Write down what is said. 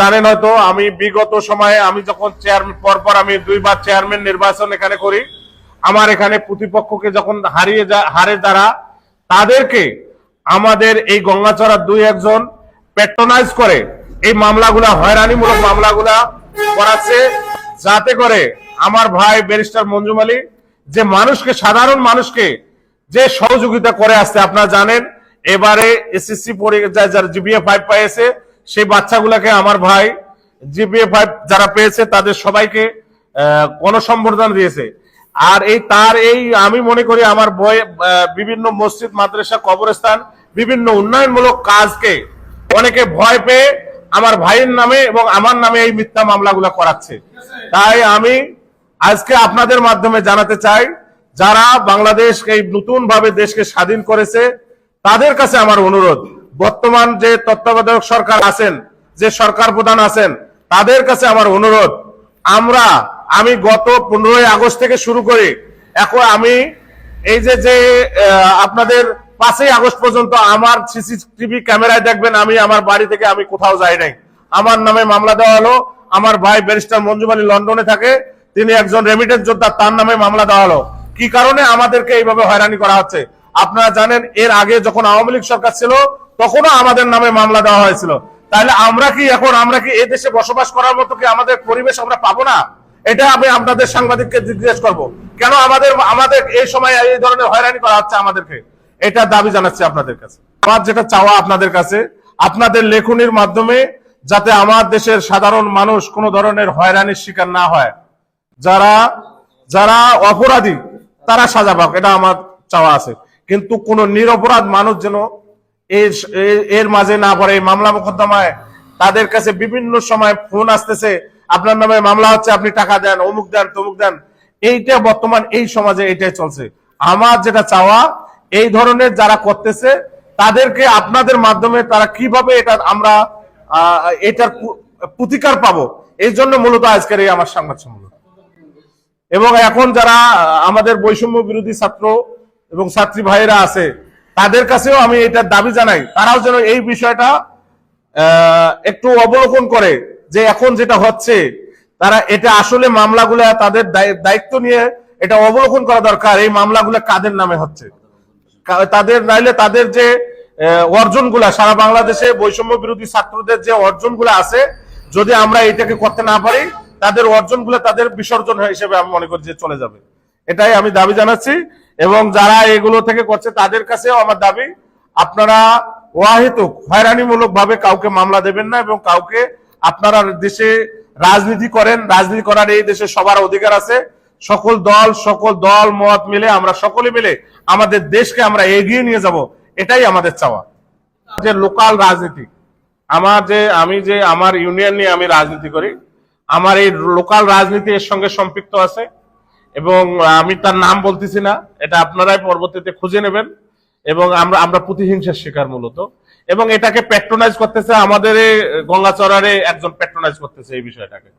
জানেন হয়তো, আমি বিগত সময়ে আমি যখন পরপর আমি দুইবার চেয়ারম্যান নির্বাচন এখানে করি, আমার এখানে প্রতিপক্ষকে যখন হারিয়ে হারে যারা, তাদেরকে আমাদের এই গঙ্গাচড়ার দুই একজন প্যাট্রোনাইজ করে। এই মামলাগুলা, হয়রানিমূলক মামলাগুলা করাচ্ছে, যাতে করে আমার ভাই ব্যারিস্টার মঞ্জুম আলী, যে মানুষকে, সাধারণ মানুষকে যে সহযোগিতা করে আসছে, আপনারা জানেন, এবারে এসএসসি পরীক্ষা যারা জিবিএ ফাইভ পেয়েছে সেই বাচ্চাগুলোকে আমার ভাই জিবিএ ফাইভ যারা পেয়েছে তাদের সবাইকে গণসম্বর্ধনা দিয়েছে। আর এই তার এই আমি মনে করি আমার আহ, বিভিন্ন মসজিদ মাদ্রাসা কবরস্থান বিভিন্ন উন্নয়নমূলক কাজকে অনেকে ভয় পেয়ে আমার ভাইয়ের নামে এবং আমার নামে এই মিথ্যা মামলাগুলো করাচ্ছে। তাই আমি আজকে আপনাদের মাধ্যমে জানাতে চাই যারা বাংলাদেশ এই নতুন ভাবে দেশকে স্বাধীন করেছে তাদের কাছে আমার অনুরোধ। বর্তমান যে তত্ত্বাবধায়ক সরকার আছেন, যে সরকার প্রধান আছেন, তাদের কাছে আমার অনুরোধ, আমরা, আমি গত পনেরোই আগস্ট থেকে শুরু করি, এখন আমি এই যে যে আপনাদের পাঁচই আগস্ট পর্যন্ত আমার সিসিটিভি ক্যামেরায় দেখবেন, আমি আমার বাড়ি থেকে আমি কোথাও যাই নাই। আমার নামে মামলা দেওয়া হলো, আমার ভাই ব্যারিস্টার মঞ্জুম আলী লন্ডনে থাকে, তিনি একজন রেমিটেন্স যোদ্ধা, তার নামে মামলা দেওয়া হলো। কি কারণে আমাদেরকে এইভাবে হয়রানি করা হচ্ছে? আপনারা জানেন, এর আগে যখন আওয়ামী লীগ সরকার ছিল তখনও আমাদের নামে মামলা দেওয়া হয়েছিল। তাহলে আমরা কি এখন, আমরা কি এই দেশে বসবাস করার মতো কি আমাদের পরিবেশ আমরা পাবো না? এটা আমি আপনাদের সাংবাদিককে জিজ্ঞেস করব। কেন আমাদের আমাদের এই সময় এই ধরনের হয়রানি করা হচ্ছে আমাদেরকে? এটা দাবি জানাচ্ছি আপনাদের কাছে। আমার যেটা চাওয়া আপনাদের কাছে, আপনাদের লেখনির মাধ্যমে যাতে আমার দেশের সাধারণ মানুষ কোনো ধরনের হয়রানির শিকার না হয়। যারা যারা অপরাধী, তারা সাজা পাক, এটা আমার চাওয়া আছে। কিন্তু কোন নিরপরাধ মানুষ যেন এর মাঝে না পড়ে মামলা মোকদ্দমায়। তাদের কাছে বিভিন্ন সময় ফোন আসতেছে, আপনার নামে মামলা হচ্ছে, আপনি টাকা দেন, অমুক দেন, তমুক দেন। এইটা বর্তমান এই সমাজে এইটাই চলছে। আমার যেটা চাওয়া, এই ধরনের যারা করতেছে, তাদেরকে আপনাদের মাধ্যমে তারা কীভাবে এটা আমরা এটার প্রতিকার পাবো, এই জন্য মূলত আজকের এই আমার সংবাদ সম্মেলন। এবং এখন যারা আমাদের বৈষম্য বিরোধী ছাত্র এবং ছাত্রী ভাইয়েরা আছে তাদের কাছেও আমি এটার দাবি জানাই। তারাও যেন এই বিষয়টা একটু অবলোকন করে যে এখন যেটা হচ্ছে, তারা এটা আসলে মামলাগুলা তাদের দায়- দায়িত্ব নিয়ে এটা অবলোকন করা দরকার, এই মামলাগুলো কাদের নামে হচ্ছে? তাদের নাইলে তাদের যে অর্জনগুলা, সারা বাংলাদেশে বৈষম্য বিরোধী ছাত্রদের যে অর্জনগুলো আছে, যদি আমরা এটাকে করতে না পারি, তাদের অর্জনগুলো তাদের বিসর্জন হিসেবে আমি মনে করি যে চলে যাবে। এটাই আমি দাবি জানাচ্ছি। এবং যারা এগুলো থেকে করছে তাদের কাছেও আমার দাবি, আপনারা ওয়াহিতুক হয়রানিমূলক ভাবে কাউকে মামলা দেবেন না এবং কাউকে আপনারা দেশে রাজনীতি করেন, রাজনীতি করার এই দেশে সবার অধিকার আছে। সকল দল সকল দল, মত মিলে আমরা সকলে মিলে আমাদের দেশকে আমরা এগিয়ে নিয়ে যাব, এটাই আমাদের চাওয়া। যে লোকাল রাজনীতি, আমার যে, আমি যে, আমার ইউনিয়ন নিয়ে আমি রাজনীতি করি, আমার এই লোকাল রাজনীতি এর সঙ্গে সম্পৃক্ত আছে। এবং আমি তার নাম বলতেছি না, এটা আপনারাই পরবর্তীতে খুঁজে নেবেন এবং আমরা আমরা প্রতিহিংসার শিকার মূলত। এবং এটাকে প্যাট্রোনাইজ করতেছে আমাদের গঙ্গাচড়ারে একজন প্যাট্রোনাইজ করতেছে এই বিষয়টাকে।